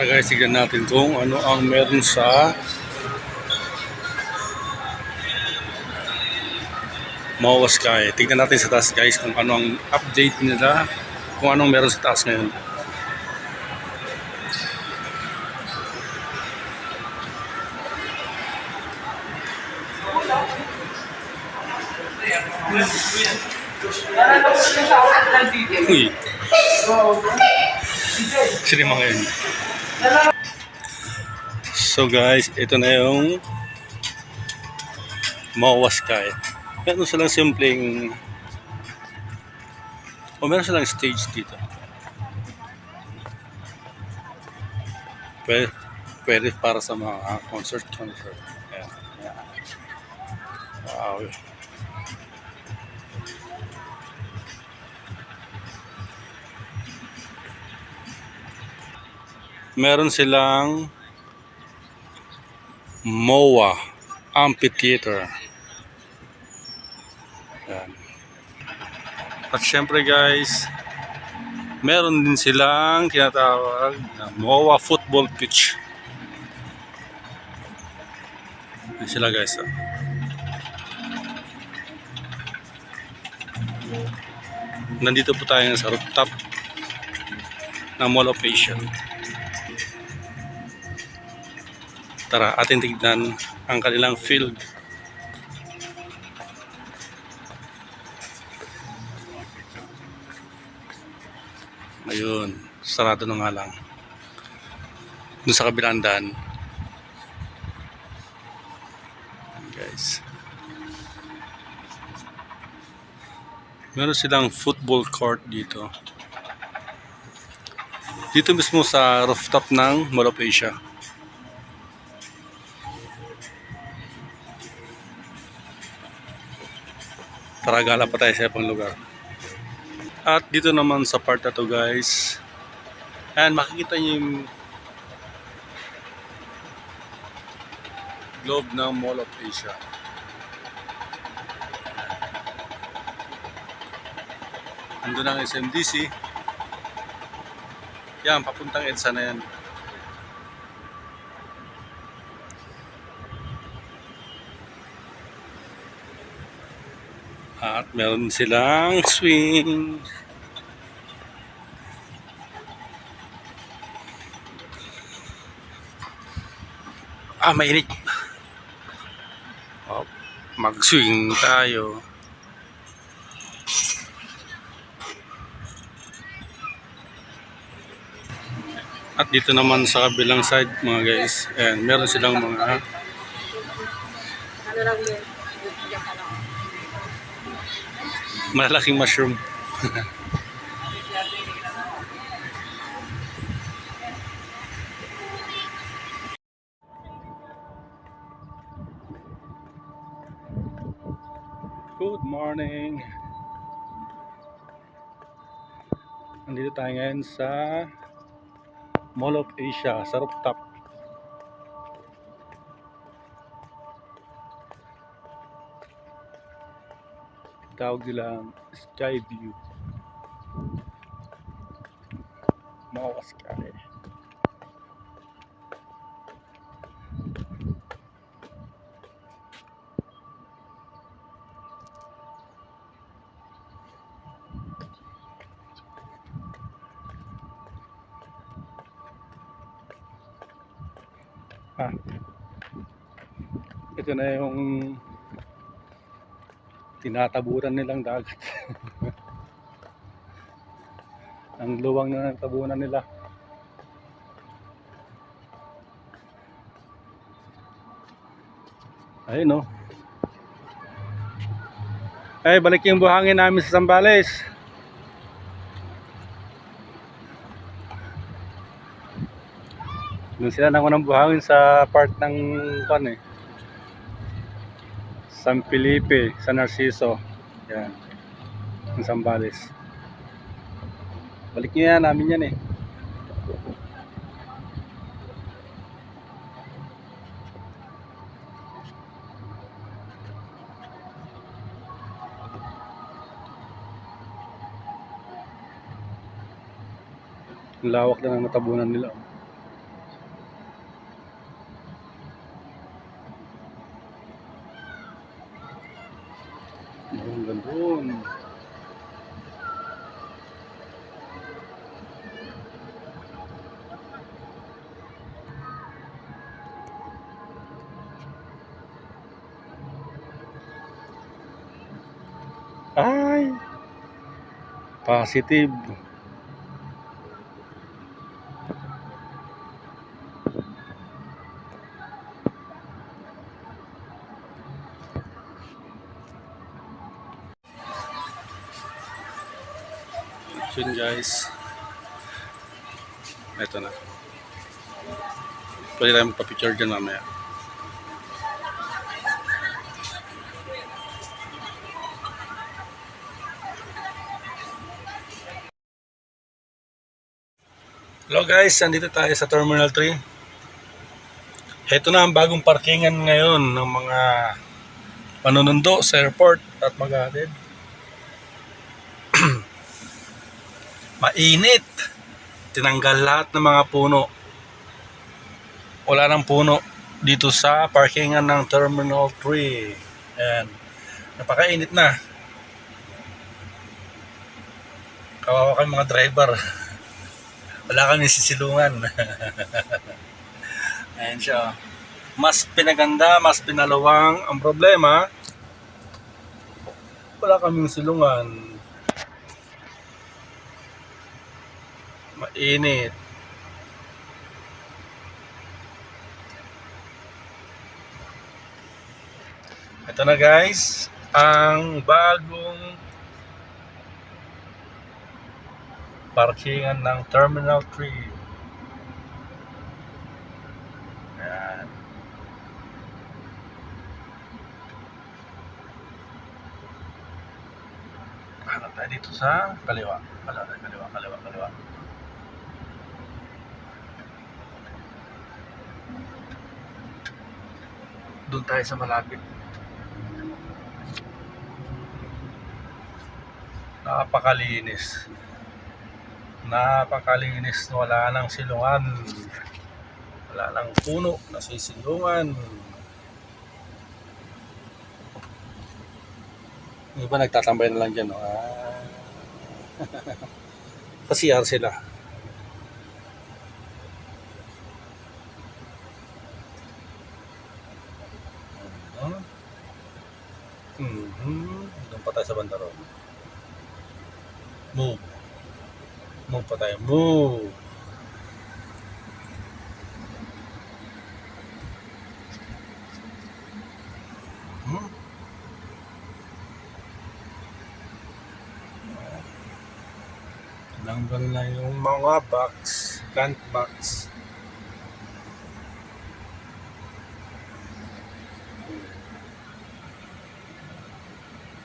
Tara guys, tignan natin kung ano ang meron sa Mawa Sky. Tignan natin sa taas guys kung ano ang update nila, kung anong meron sa taas ngayon. Uy, sino mga yun? So guys, ito na yung Mawa Sky. Meron silang simpleng o meron silang stage dito. Pwede, pwede para sa mga concert concert. Ayan. Ayan. Wow. Meron silang MOA Amphitheater. Ayan. At syempre guys, meron din silang tinatawag na MOA Football Pitch. Ayan sila guys. oh. Nandito po tayo sa rooftop ng Mall of Asia. Tara, atin tignan ang kanilang field. Ayun, sarado na nga lang. Doon sa kabilang daan. Guys. Meron silang football court dito. Dito mismo sa rooftop ng Mall of Asia. Tara gala pa tayo sa ibang lugar. At dito naman sa part na to guys. Ayan, makikita niyo yung globe ng Mall of Asia. Ando ang SMDC. Yan, papuntang EDSA na yan. At meron silang swing. Ah, mainit. Oh, mag-swing tayo. At dito naman sa kabilang side mga guys, ayan, meron silang mga Ano lang yun? Malalaking mushroom. Good morning. Nandito tayo ngayon sa Mall of Asia, sa rooftop. Tawag nila Sky View. Mawa Sky. Ah. Ito na yung tinataburan nilang dagat. Ang luwang na ng tabunan nila. Ayun no. Ay, balik yung buhangin namin sa Zambales. Doon sila nang unang buhangin sa part ng pan eh. San Felipe, San Narciso. Yan. Ang Zambales. Balik nyo yan, namin yan eh. Lawak lang ng natabunan nila. Positive. Yun guys. Ito na. Pwede tayo magpa-picture dyan mamaya. Hello guys, andito tayo sa Terminal 3. Ito na ang bagong parkingan ngayon ng mga manunundo sa airport at maghatid. Mainit. Tinanggal lahat ng mga puno. Wala nang puno dito sa parkingan ng Terminal 3. And napakainit na. Kawawa kayong mga driver. Wala kami sisilungan. Ayan siya. Mas pinaganda, mas pinalawang. Ang problema, wala kaming silungan. Mainit. Ito na guys, ang bagong parkingan ng Terminal 3. Ayan. Hanap dito sa kaliwa. Kaliwa, kaliwa, kaliwa, kaliwa. Doon tayo sa malapit. Napakalinis. Napakalinis. Wala nang silungan. Wala nang puno na sisilungan. Yung iba nagtatambay na lang dyan. Oh. Ah. CR sila. Mhm. Mhm. Doon pa tayo sa bandaron. Move. Move pa tayo. Move. Hmm? Na yung mga box, plant box.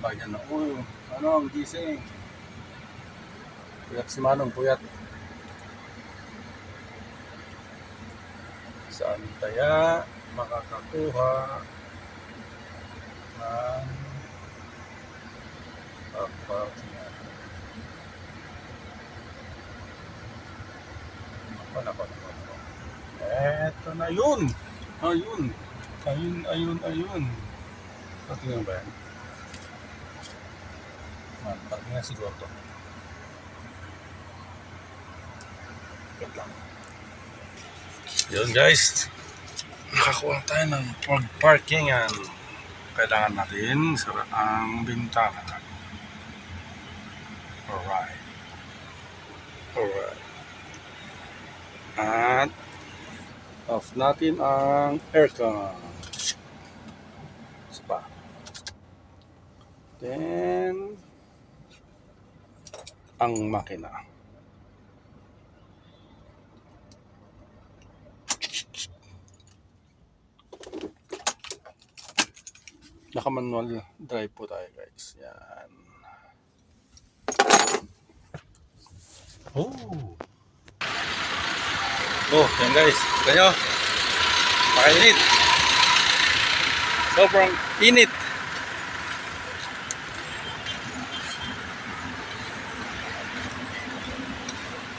Bayan na, uy, ano ang gising? Puyat si Manong, puyat. Saan kaya makakakuha ng paparkingan? Ako, nako, nako, nako. Eto na yun! Ayun! Ayun, ayun, ayun. Patingin ba yan? Patingin siguro to. Wait lang. Yun guys. Nakakuha tayo ng pag-parkingan. Kailangan natin sara ang bintana. Alright. Alright. At off natin ang aircon. Spa. Then ang makina. Naka-manual drive po tayo guys. Yan. Oh. Oh, yan guys. Ganyo. Makainit. Sobrang init.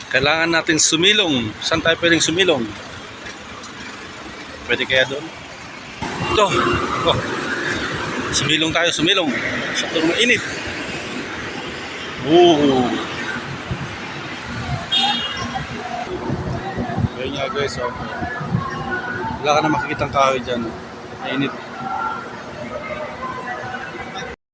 Kailangan natin sumilong. Saan tayo pwedeng sumilong? Pwede kaya doon? Ito. Oh. Sumilong tayo, sumilong. Sa turong init. Oo. Ayun nga guys, oh. Wala ka na makikitang kahoy dyan. Mainit.